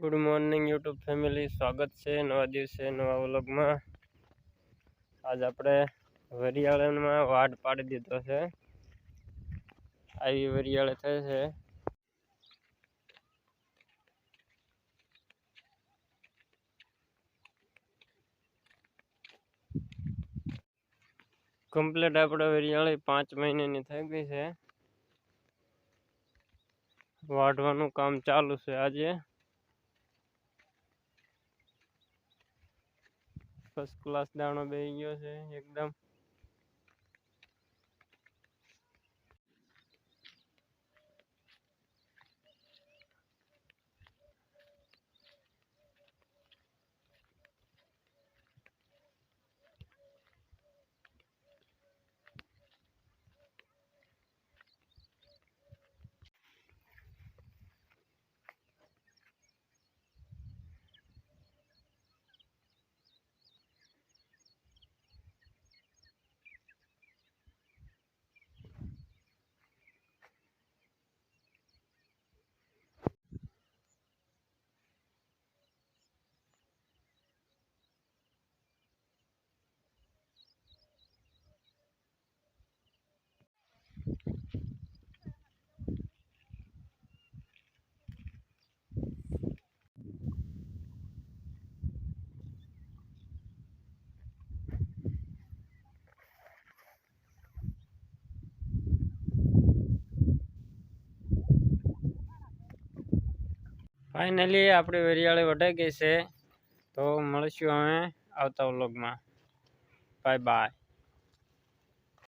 Good morning YouTube family સ્વાગત છે નવા દિવસે, નવા વ્લોગમાં. આજ આપણે વરિયાળમાં વાડ પાડી દીધો છે. આવી વરિયાળે થઈ છે. કમ્પ્લીટ આપણે વરિયાળી પાંચ મહિનાની થઈ ગઈ છે. વાઢવાનું કામ ચાલુ છે આજે. ફર્સ્ટ ક્લાસ દાણો બેહી ગયો છે એકદમ ફાઇનલી આપણી વરિયાળી વઢાઈ ગઈ છે. તો મળીશું અમે આવતા વ્લોગમાં બાય બાય